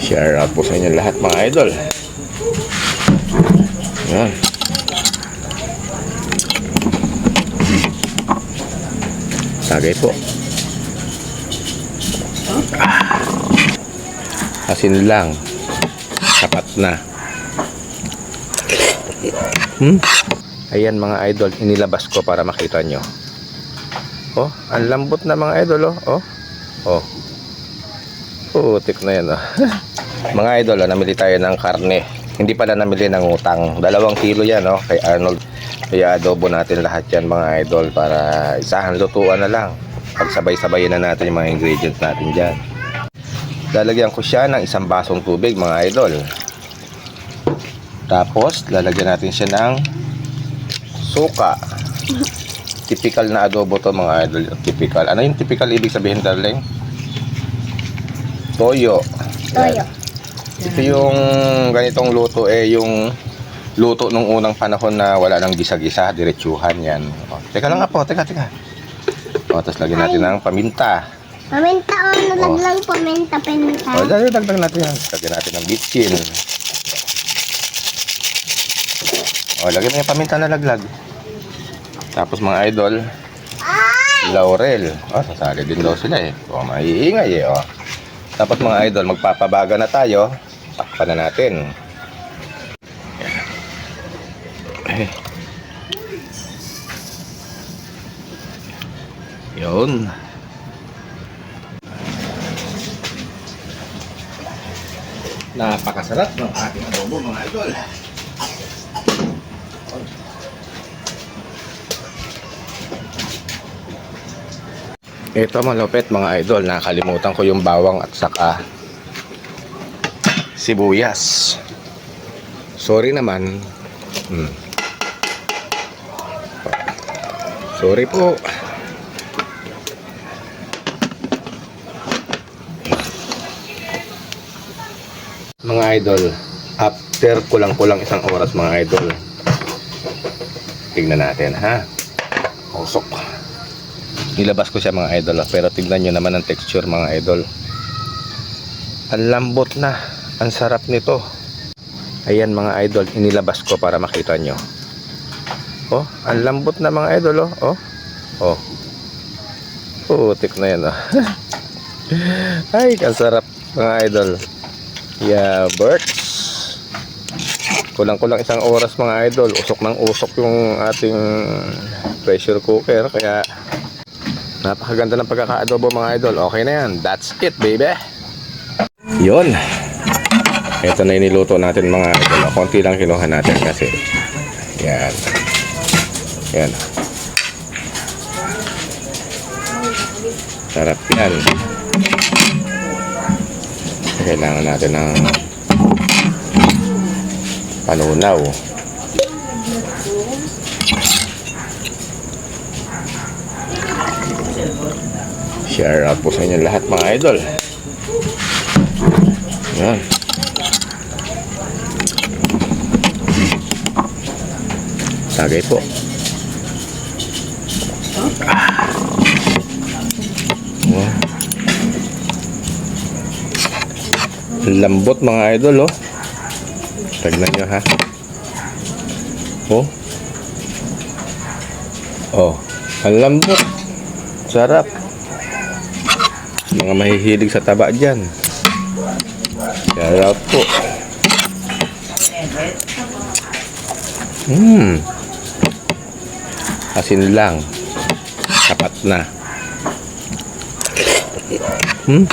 Share out po sa inyo lahat mga idol. Yan. Tagay po. Asin lang. Sapat na. Hmm? Ayan mga idol, inilabas ko para makita nyo. Oh, ang lambot na mga idol, oh. Oh. Oh. Putik na yan, oh. mga idol, oh, namili tayo ng karne. Hindi pala namili ng utang. Dalawang kilo yan, oh, kay Arnold. Kaya adobo natin lahat yan, mga idol, para isahan lutuan na lang. Pagsabay-sabayin na natin yung mga ingredients natin dyan. Lalagyan ko siya ng isang basong tubig, mga idol. Tapos, lalagyan natin siya ng suka. Typical na adobo to mga idol. Typical. Ano yung typical ibig sabihin, darling? Toyo. Toyo. Ito yung ganitong luto eh yung luto nung unang panahon na wala nang gisa-gisa, diretsuhan yan. O, teka lang nga po, teka, teka. O, tapos lagyan natin ng paminta. Paminta o, nalaglang paminta, paminta. O, dagdag natin yan. Lagyan natin ng bitchin. O, lagyan mo yung paminta na laglag. Tapos mga idol, laurel. O, sasali din daw sila eh. O, maiingay eh. O. Tapos mga idol, magpapabaga na tayo. Takpan na natin. Eh. Yun. Napakasarap ng ating adobo mga idol. Ito malupit mga idol, nakalimutan ko yung bawang at saka sibuyas. Sorry naman. Hmm. Sorry po. Mga idol, after kulang-kulang isang oras mga idol. Tignan natin ha. Usok. Nilabas ko siya mga idol ah, pero tignan nyo naman ang texture mga idol. Ang lambot na. Ang sarap nito. Ayan mga idol, inilabas ko para makita nyo. Oh, ang lambot na mga idol oh. Oh. Oh. Putik na yan oh. Ay, ang sarap mga idol. Yeah, birds. Kulang-kulang isang oras mga idol. Usok ng usok yung ating pressure cooker. Kaya napakaganda ng pagkakaadobo mga idol. Okay na yan. That's it, baby. Yun. Ito na iniluto natin mga idol. Konti lang kinuha natin kasi. Yan. Yan. Sarap yan. Kailangan natin ng panunaw. Share out po sa inyo lahat mga idol. Yan. Tagay po. Ah. Oh. Lambot mga idol oh. Tignan nyo ha. Oh. Oh. Ang lambot. Sarap. Mga mahihilig sa taba dyan. Sarap po. Hmm. Asin lang. Sapat na. Hmm.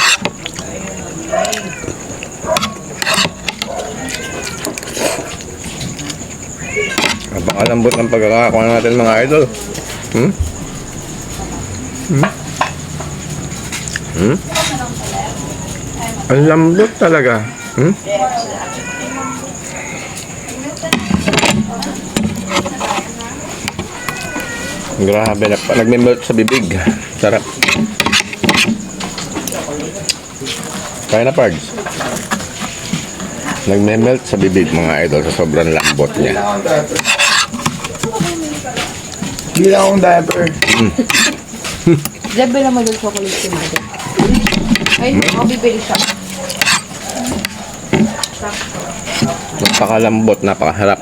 Napakalambot ng pagkakakuha natin mga idol. Hmm? Hmm? Hmm? Ang lambot talaga. Hmm? Grabe na. Nagme-melt sa bibig. Sarap. Kaya na, Pards. Nagme-melt sa bibig mga idol sa sobrang lambot niya. Hindi lang akong diaper. Level naman yung chocolate si Mother. Ay, ako bibili siya. Napakalambot, napakasarap.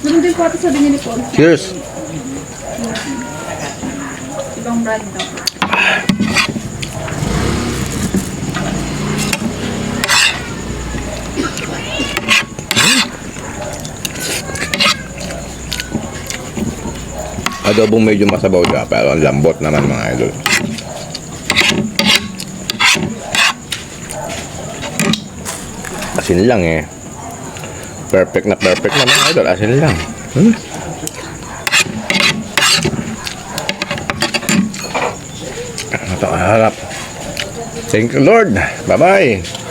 Ganun din po ito sabi niya ni Paul. Cheers! Ibang brand daw. Adobong medyo masabaw siya, pero ang lambot naman mga idol. Asin lang eh. Perfect na perfect na mga idol. Asin lang. Hmm? Ito, harap. Thank you Lord. Bye-bye.